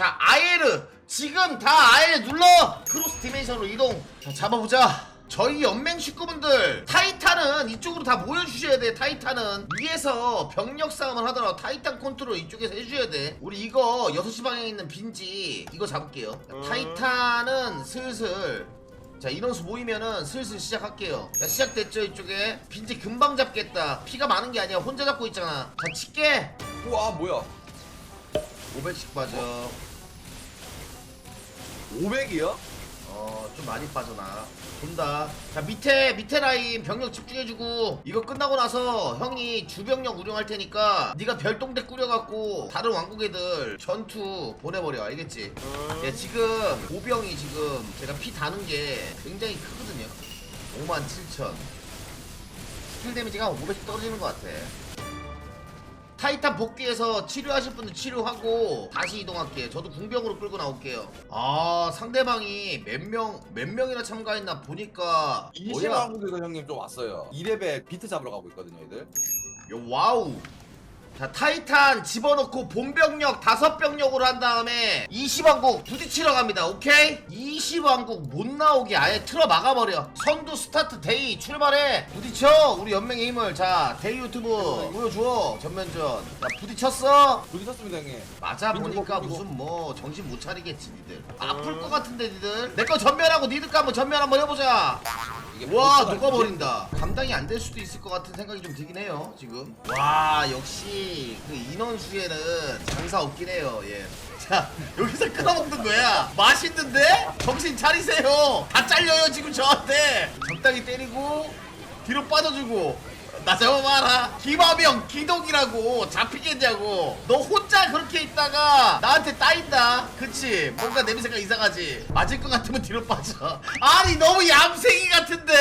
자 아예르 지금 다 아예 눌러 크로스 디멘션으로 이동. 자 잡아보자. 저희 연맹 식구분들 타이탄은 이쪽으로 다 모여주셔야 돼 타이탄은. 위에서 병력 싸움을 하더라도 타이탄 컨트롤 이쪽에서 해줘야 돼. 우리 이거 6시 방향에 있는 빈지 이거 잡을게요. 타이탄은 슬슬 자 인원수 모이면은 슬슬 시작할게요. 자 시작됐죠 이쪽에. 빈지 금방 잡겠다. 피가 많은 게 아니야. 혼자 잡고 있잖아. 자 칠게. 우와 뭐야? 500씩 빠져 500이요? 어, 좀 많이 빠져나. 본다. 자, 밑에, 밑에 라인 병력 집중해주고, 이거 끝나고 나서 형이 주병력 운영할 테니까, 네가 별동대 꾸려갖고, 다른 왕국 애들 전투 보내버려. 알겠지? 예, 지금, 오병이 지금, 제가 피 다는 게 굉장히 크거든요. 5만 7천. 스킬 데미지가 한500 떨어지는 것 같아. 타이탄 복귀해서 치료하실 분들 치료하고 다시 이동할게요. 저도 궁병으로 끌고 나올게요. 아 상대방이 몇 명 몇 명이나 참가했나 보니까 뭐야? 20왕국에서 형님 좀 왔어요 2레벨 비트 잡으러 가고 있거든요 얘들 요 와우. 자 타이탄 집어넣고 본병력 다섯 병력으로 한 다음에 20왕국 부딪히러 갑니다. 오케이? 20왕국 못 나오게 아예 틀어 막아버려. 선두 스타트 데이 출발해. 부딪혀 우리 연맹의 힘을. 자 데이 유튜브 보여줘 전면전. 자 부딪혔어. 부딪혔습니다 형님 맞아 보니까. 무슨 뭐 정신 못 차리겠지 니들 아플 것 같은데 니들 내 거 전멸하고 니들 거 한번 전멸 한번 해보자 이게 와 녹아버린다. 감당이 안 될 수도 있을 것 같은 생각이 좀 들긴 해요 지금. 와 역시 그 인원수에는 장사 없긴 해요 예자 여기서 끊어먹는 거야. 맛있는데? 정신 차리세요. 다 잘려요 지금 저한테. 적당히 때리고 뒤로 빠져주고 나 잡아봐라. 김하명 기독이라고 잡히겠냐고. 너 혼자 그렇게 있다가 나한테 따인다. 그치? 뭔가 냄새가 이상하지. 맞을 것 같으면 뒤로 빠져. 아니 너무 얌생이 같은데?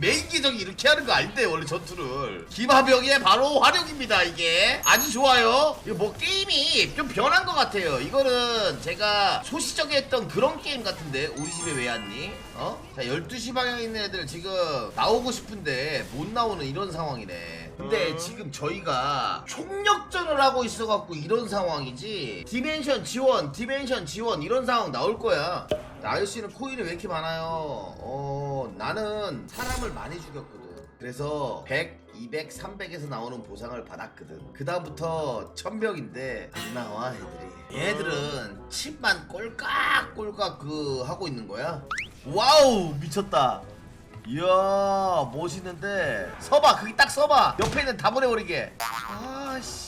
메인 계정이 이렇게 하는 거 아닌데 원래 전투를 김하명의 바로 활용입니다 이게. 아주 좋아요. 이거 뭐 게임이 좀 변한 것 같아요. 이거는 제가 소시적에 했던 그런 게임 같은데 우리 집에 왜 왔니? 어? 자 12시 방향에 있는 애들 지금 나오고 싶은데 못 나오는 이런 상황이네. 근데 지금 저희가 총력전을 하고 있어갖고 이런 상황이지 디멘션 지원 디멘션 지원 이런 상황 나올 거야. 아저씨는 코인이 왜 이렇게 많아요? 어 나는 사람을 많이 죽였거든. 그래서 100, 200, 300에서 나오는 보상을 받았거든. 그 다음부터 천벽인데 안 나와 애들이. 얘들은 칩만 꼴깍꼴깍 그 하고 있는 거야 와우 미쳤다. 이야 멋있는데. 서봐 거기 딱 서봐. 옆에 있는 다 보내버리게. 아씨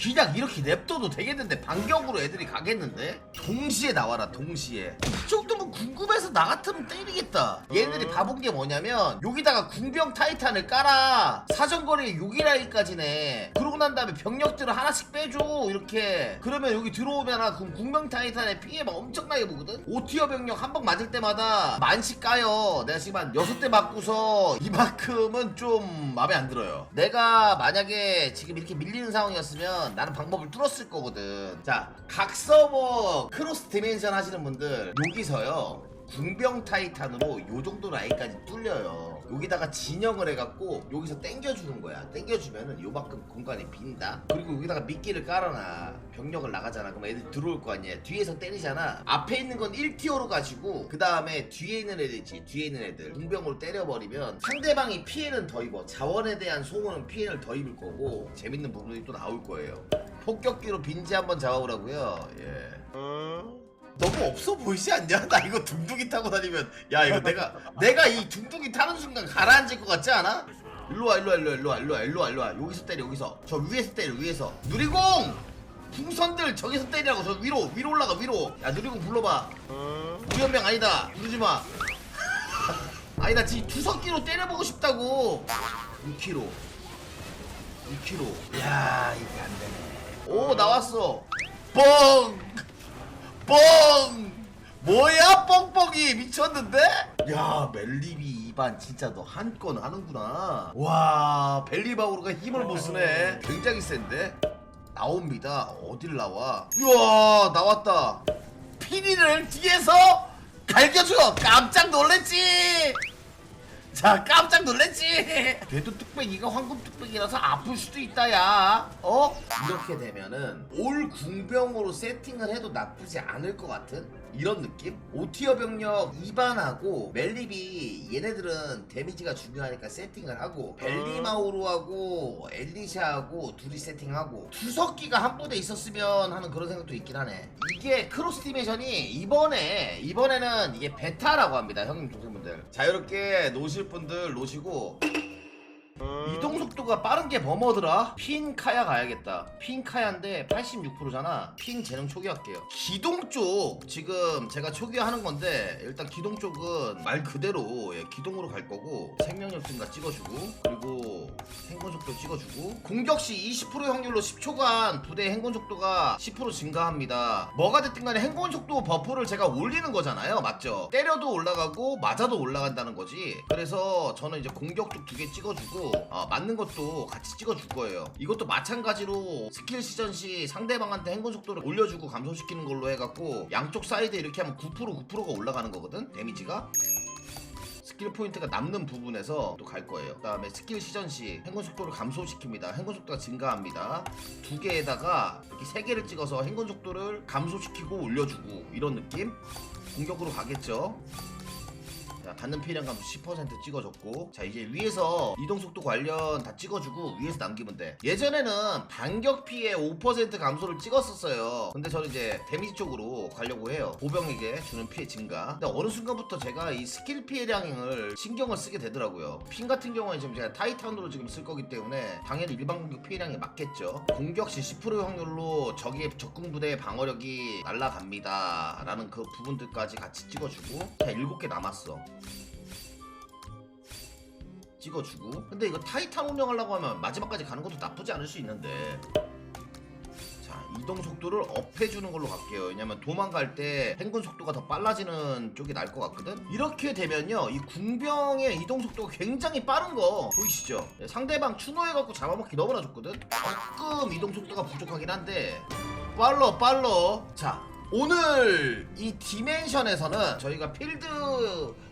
그냥 이렇게 냅둬도 되겠는데 반격으로 애들이 가겠는데? 동시에 나와라 동시에. 이 정도면 궁금해서 나 같으면 때리겠다. 얘들이 봐본 게 뭐냐면 여기다가 궁병 타이탄을 깔아. 사정거리에 6이라이까지네. 그러고 난 다음에 병력들을 하나씩 빼줘 이렇게. 그러면 여기 들어오면 그럼 궁병 타이탄의 피해가 엄청나게 보거든? 5티어 병력 한방 맞을 때마다 만씩 까요. 내가 지금 한 6대 맞고서 이만큼은 좀 마음에 안 들어요. 내가 만약에 지금 이렇게 밀리는 상황이었으면 나는 방법을 뚫었을 거거든 자 각 서버 크로스 디멘션 하시는 분들 여기서요 궁병 타이탄으로 요 정도 라인까지 뚫려요. 여기다가 진영을 해갖고 여기서 땡겨주는 거야. 땡겨주면은 요만큼 공간이 빈다. 그리고 여기다가 미끼를 깔아놔. 병력을 나가잖아. 그럼 애들 들어올 거 아니야. 뒤에서 때리잖아. 앞에 있는 건 1티어로 가지고 그 다음에 뒤에 있는 애들 있지. 뒤에 있는 애들 궁병으로 때려버리면 상대방이 피해는 더 입어. 자원에 대한 소모는 피해를 더 입을 거고 재밌는 부분이 또 나올 거예요. 폭격기로 빈지 한번 잡아보라고요. 예. 너무 없어 보이지 않냐? 나 이거 둥둥이 타고 다니면 야 이거 내가 내가 이 둥둥이 타는 순간 가라앉을 것 같지 않아? 일로 와 일로 와 일로 와 일로 와 일로 와 일로 와 일로 와. 여기서 때려 여기서. 저 위에서 때려 위에서. 누리공! 풍선들 저기서 때리라고. 저 위로 위로 올라가 위로. 야 누리공 불러봐. 우리 연명 아니다. 누르지 마. 아니 나 지금 투석기로 때려보고 싶다고. 2kg 2kg 야 이게 안 되네. 오 나왔어. 뻥 뻥! 뭐야 뻥뻥이? 미쳤는데? 야 멜리비 2반 진짜 너 한 건 하는구나. 와 벨리바우르가 힘을 못 쓰네. 굉장히 센데? 나옵니다. 어딜 나와? 이야 나왔다. 피리를 뒤에서 갈겨줘 깜짝 놀랬지 자 깜짝 놀랬지 궤도 뚝배기가 황금 뚝배기라서 아플 수도 있다 야 어? 이렇게 되면은 올 궁병으로 세팅을 해도 나쁘지 않을 것 같은 이런 느낌? 오티어 병력 2반하고 멜립이 얘네들은 데미지가 중요하니까 세팅을 하고 벨리마우루하고 엘리샤하고 둘이 세팅하고 투석기가 한 부대 있었으면 하는 그런 생각도 있긴 하네. 이게 크로스티메이션이 이번에 이번에는 이게 베타라고 합니다 형님 동생분들. 자유롭게 노실 분들 노시고 이동 속도가 빠른 게 뭐뭐더라? 핀 카야 가야겠다. 핀 카야인데 86%잖아. 핀 재능 초기화할게요. 기동 쪽 지금 제가 초기화하는 건데 일단 기동 쪽은 말 그대로 예, 기동으로 갈 거고 생명력 증가 찍어주고 그리고 행군 속도 찍어주고 공격 시 20% 확률로 10초간 부대 행군 속도가 10% 증가합니다. 뭐가 됐든 간에 행군 속도 버프를 제가 올리는 거잖아요. 맞죠? 때려도 올라가고 맞아도 올라간다는 거지. 그래서 저는 이제 공격 쪽 두 개 찍어주고 어, 맞는 것도 같이 찍어줄 거예요. 이것도 마찬가지로 스킬 시전 시 상대방한테 행군 속도를 올려주고 감소시키는 걸로 해갖고 양쪽 사이드 이렇게 하면 9% 9%가 올라가는 거거든 데미지가. 스킬 포인트가 남는 부분에서 또 갈 거예요. 그 다음에 스킬 시전 시 행군 속도를 감소시킵니다. 행군 속도가 증가합니다. 두 개에다가 이렇게 세 개를 찍어서 행군 속도를 감소시키고 올려주고 이런 느낌. 공격으로 가겠죠. 자, 닿는 피해량 감소 10% 찍어줬고 자 이제 위에서 이동 속도 관련 다 찍어주고 위에서 남기면 돼. 예전에는 반격 피해 5% 감소를 찍었었어요. 근데 저는 이제 데미지 쪽으로 가려고 해요. 보병에게 주는 피해 증가. 근데 어느 순간부터 제가 이 스킬 피해량을 신경을 쓰게 되더라고요. 핀 같은 경우에 지금 제가 타이탄으로 지금 쓸 거기 때문에 당연히 일반 공격 피해량에 맞겠죠. 공격 시 10% 확률로 적의 적궁 부대의 방어력이 날아갑니다. 라는 그 부분들까지 같이 찍어주고 자 7개 남았어 찍어주고. 근데 이거 타이탄 운영하려고 하면 마지막까지 가는 것도 나쁘지 않을 수 있는데. 자 이동 속도를 업해주는 걸로 갈게요. 왜냐면 도망갈 때 행군 속도가 더 빨라지는 쪽이 날 것 같거든? 이렇게 되면요 이 궁병의 이동 속도가 굉장히 빠른 거 보이시죠? 네, 상대방 추노해갖고 잡아먹기 너무나 좋거든? 조금 이동 속도가 부족하긴 한데. 빨러 빨러. 자 오늘 이 디멘션에서는 저희가 필드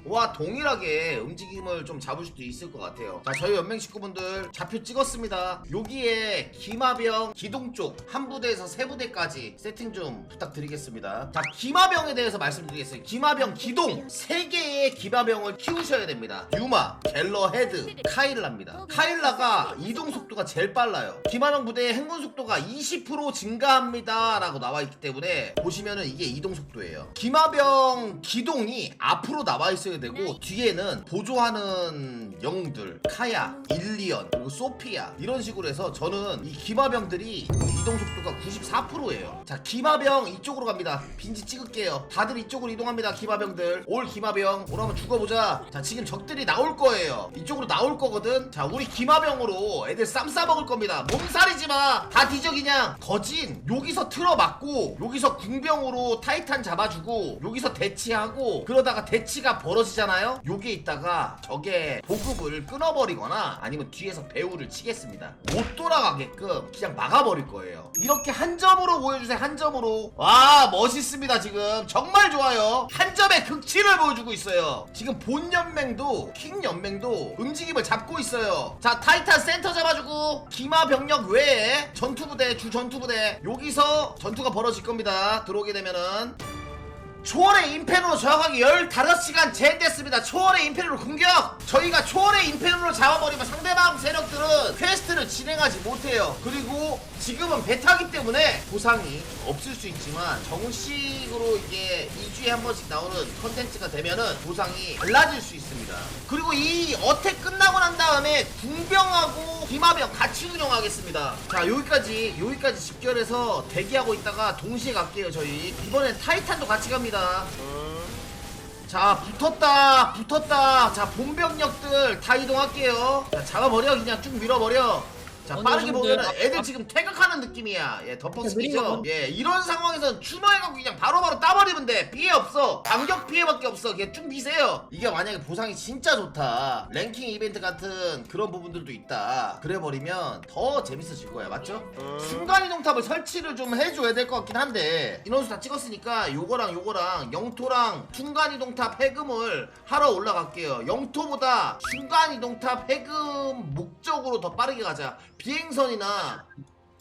와 동일하게 움직임을 좀 잡을 수도 있을 것 같아요. 자, 저희 연맹 식구분들 좌표 찍었습니다. 여기에 기마병 기동 쪽 한 부대에서 세 부대까지 세팅 좀 부탁드리겠습니다. 자, 기마병에 대해서 말씀드리겠습니다. 기마병 기동 세 개의 기마병을 키우셔야 됩니다. 유마, 갤러 헤드, 카일라입니다. 카일라가 이동 속도가 제일 빨라요. 기마병 부대의 행군 속도가 20% 증가합니다 라고 나와 있기 때문에 보시면은 이게 이동 속도예요. 기마병 기동이 앞으로 나와 있어 야 되고 뒤에는 보조하는 영웅들 카야, 일리언, 그리고 소피아 이런 식으로 해서 저는 이 기마병들이 이동 속도가 94%예요. 자, 기마병 이쪽으로 갑니다. 빈지 찍을게요. 다들 이쪽으로 이동합니다. 기마병들. 올 기마병. 오라 한번 죽어보자. 자, 지금 적들이 나올 거예요. 이쪽으로 나올 거거든. 자, 우리 기마병으로 애들 쌈 싸먹을 겁니다. 몸살이지 마. 다 뒤져 그냥. 거진 여기서 틀어 맞고 여기서 궁병으로 타이탄 잡아주고 여기서 대치하고 그러다가 대치가 벌어 지잖아요. 요게 있다가 적의 보급을 끊어버리거나 아니면 뒤에서 배우를 치겠습니다. 못 돌아가게끔 그냥 막아버릴 거예요. 이렇게 한 점으로 보여주세요. 한 점으로. 와 멋있습니다 지금. 정말 좋아요. 한 점의 극치를 보여주고 있어요. 지금 본 연맹도 킹 연맹도 움직임을 잡고 있어요. 자 타이탄 센터 잡아주고 기마 병력 외에 전투부대 주 전투부대 여기서 전투가 벌어질 겁니다. 들어오게 되면은 초월의 인페르노 정확하게 15시간 젠됐습니다. 초월의 인페르노 공격! 저희가 초월의 인페르노 잡아버리면 상대방 세력들은 퀘스트를 진행하지 못해요. 그리고 지금은 베타기 때문에 보상이 없을 수 있지만 정식으로 이게 2주에 한 번씩 나오는 컨텐츠가 되면은 보상이 달라질 수 있습니다. 그리고 이 어택 끝나고 난 다음에 궁병하고 기마병 같이 운영하겠습니다. 자 여기까지 여기까지 집결해서 대기하고 있다가 동시에 갈게요 저희. 이번엔 타이탄도 같이 갑니다. 자 붙었다 붙었다 자 본병력들 다 이동할게요 자 잡아버려 그냥 쭉 밀어버려 자 빠르게? 보면은 애들 지금 퇴각하는 느낌이야. 예 덮어쓰기죠 느리거든. 예 이런 상황에서는 추노해갖고 그냥 바로바로 따버리면 돼. 피해 없어. 반격 피해밖에 없어. 그냥 쭉 미세요. 이게 만약에 보상이 진짜 좋다. 랭킹 이벤트 같은 그런 부분들도 있다. 그래버리면 더 재밌어질 거야. 맞죠? 순간이동탑을 설치를 좀 해줘야 될 것 같긴 한데 인원수 다 찍었으니까 요거랑 요거랑 영토랑 순간이동탑 해금을 하러 올라갈게요. 영토보다 순간이동탑 해금 목적으로 더 빠르게 가자 비행선이나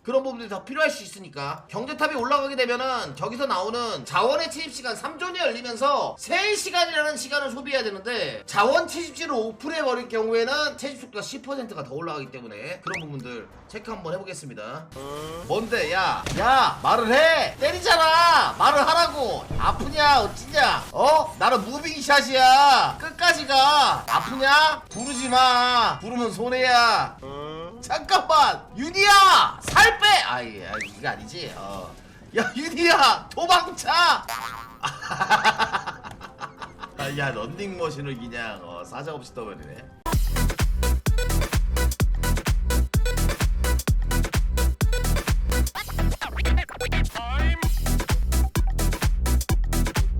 그런 부분들이 더 필요할 수 있으니까 경제탑이 올라가게 되면은 저기서 나오는 자원의 채집시간 3존이 열리면서 3시간이라는 시간을 소비해야 되는데 자원 채집지를 오픈해버릴 경우에는 채집속도가 10%가 더 올라가기 때문에 그런 부분들 체크 한번 해보겠습니다. 뭔데? 야 야 말을 해! 때리잖아! 말을 하라고! 아프냐 어찌냐? 어? 나는 무빙샷이야! 끝까지 가! 아프냐? 부르지 마! 부르면 손해야 잠깐만! 윤희야! 살 빼! 아이 아이 이게 아니지? 어. 야 윤희야! 도망차 아, 야 런닝머신을 그냥 어, 사정없이 떠버리네